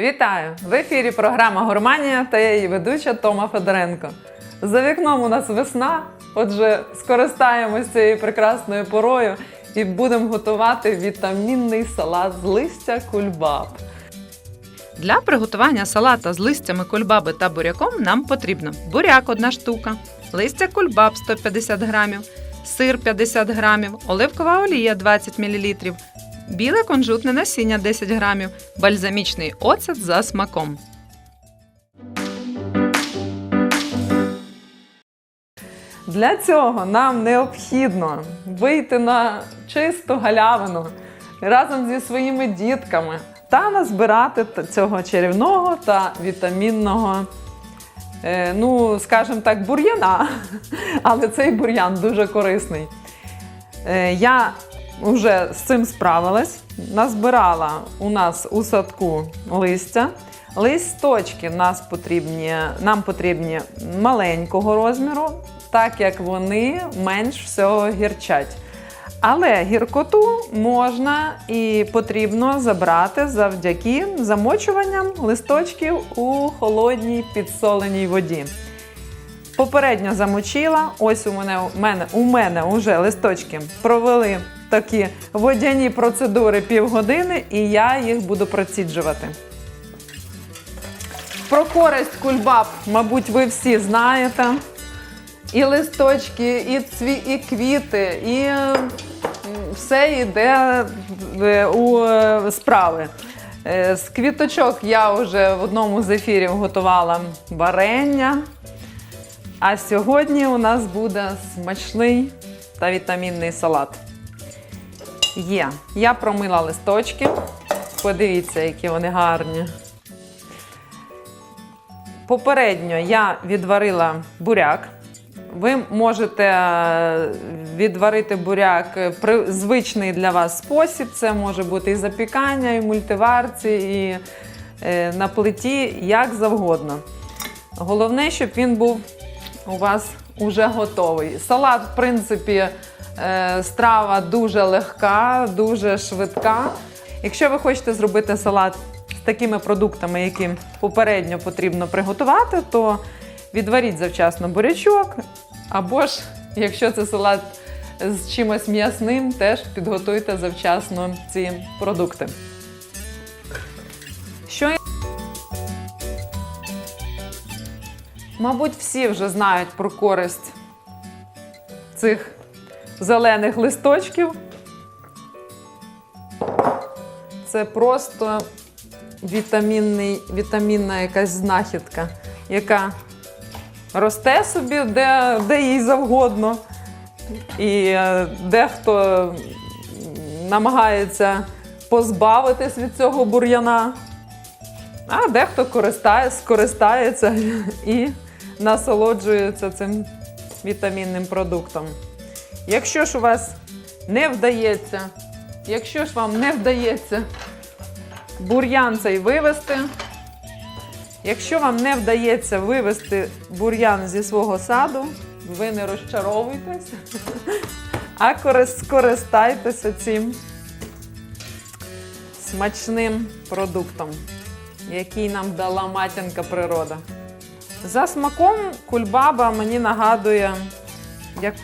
Вітаю! В ефірі програма Гурманія та я її ведуча Тома Федоренко. За вікном у нас весна, отже, скористаємось цією прекрасною порою і будемо готувати вітамінний салат з листя кульбаб. Для приготування салата з листями кульбаби та буряком нам потрібно буряк 1 штука, листя кульбаб 150 грамів, сир 50 грамів, оливкова олія 20 мл, біле кунжутне насіння 10 грамів, бальзамічний оцет за смаком. Для цього нам необхідно вийти на чисту галявину разом зі своїми дітками та назбирати цього чарівного та вітамінного, е, ну, скажімо так, бур'яна. Але цей бур'ян дуже корисний. Е, Я вже з цим справилась. Назбирала у нас у садку листя. Листочки нас потрібні, нам потрібні маленького розміру, так як вони менш всього гірчать. Але гіркоту можна і потрібно забрати завдяки замочуванням листочків у холодній підсоленій воді. Попередньо замочила. Ось у мене у мене у мене вже листочки провели такі водяні процедури півгодини, і я їх буду проціджувати. Про користь кульбаб, мабуть, ви всі знаєте. І листочки, і цві, і квіти, і все йде е, у е, справи. Е, З квіточок я вже в одному з ефірів готувала варення. А сьогодні у нас буде смачний та вітамінний салат. Є. Я промила листочки. Подивіться, які вони гарні. Попередньо я відварила буряк. Ви можете е, відварити буряк при звичний для вас спосіб. Це може бути і запікання, і мультиварці, і е, на плиті, як завгодно. Головне, щоб він був у вас уже готовий. Салат, в принципі, е, страва дуже легка, дуже швидка. Якщо ви хочете зробити салат з такими продуктами, які попередньо потрібно приготувати, то відваріть завчасно бурячок. Або ж, якщо це салат з чимось м'ясним, теж підготуйте завчасно ці продукти. Мабуть, всі вже знають про користь цих зелених листочків. Це просто вітамінний, вітамінна якась знахідка, яка росте собі де, де їй завгодно. І е, дехто намагається позбавитись від цього бур'яна. А дехто користає, скористається і насолоджується цим вітамінним продуктом. Якщо ж у вас не вдається, якщо ж вам не вдається бур'ян цей вивести, якщо вам не вдається вивести бур'ян зі свого саду, ви не розчаровуйтесь, а скористайтеся цим смачним продуктом, який нам дала матінка природа. За смаком кульбаба мені нагадує як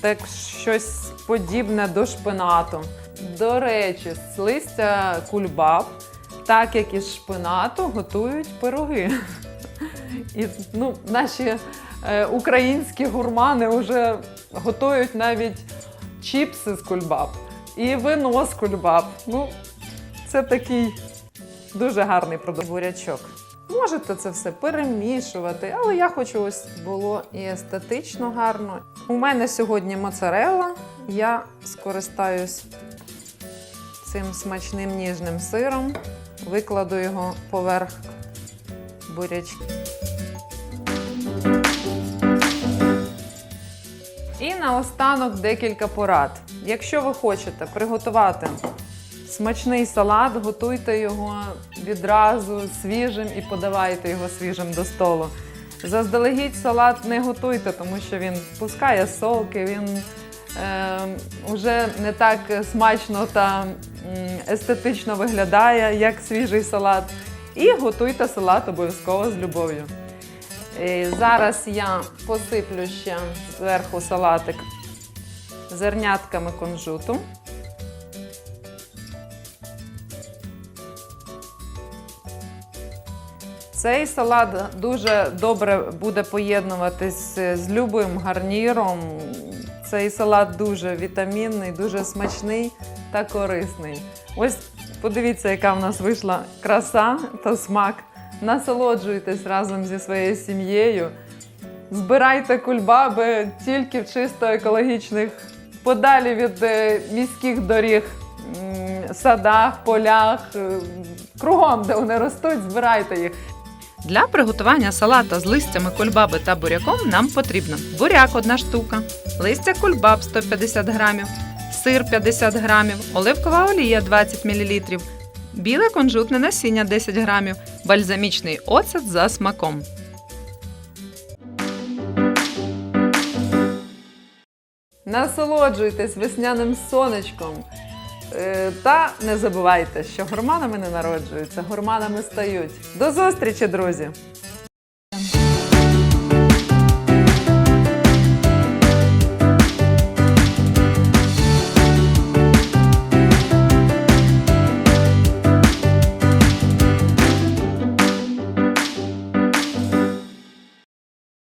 так, щось подібне до шпинату. До речі, з листя кульбаб, так як із шпинату, готують пироги. І ну, наші е, українські гурмани вже готують навіть чіпси з кульбаб і вино з кульбаб. Ну, це такий дуже гарний продукт. Бурячок. Можете це все перемішувати, але я хочу ось було і естетично гарно. У мене сьогодні моцарелла. Я скористаюсь цим смачним ніжним сиром, викладу його поверх бурячка. І наостанок декілька порад. Якщо ви хочете приготувати смачний салат, готуйте його відразу свіжим і подавайте його свіжим до столу. Заздалегідь салат не готуйте, тому що він пускає соки, він е, вже не так смачно та естетично виглядає, як свіжий салат. І готуйте салат обов'язково з любов'ю. Зараз я посиплю ще зверху салатик зернятками кунжуту. Цей салат дуже добре буде поєднуватись з любим гарніром. Цей салат дуже вітамінний, дуже смачний та корисний. Ось подивіться, яка в нас вийшла краса та смак. Насолоджуйтесь разом зі своєю сім'єю. Збирайте кульбаби тільки в чисто екологічних, подалі від е, міських доріг, садах, полях, е, кругом, де вони ростуть, збирайте їх. Для приготування салата з листями кульбаби та буряком нам потрібно буряк 1 штука, листя кульбаб 150 грамів, сир 50 грамів, оливкова олія 20 мл, біле кунжутне насіння 10 грамів, бальзамічний оцет за смаком. Насолоджуйтесь весняним сонечком. Е, Та не забувайте, що гурманами не народжуються, гурманами стають. До зустрічі, друзі!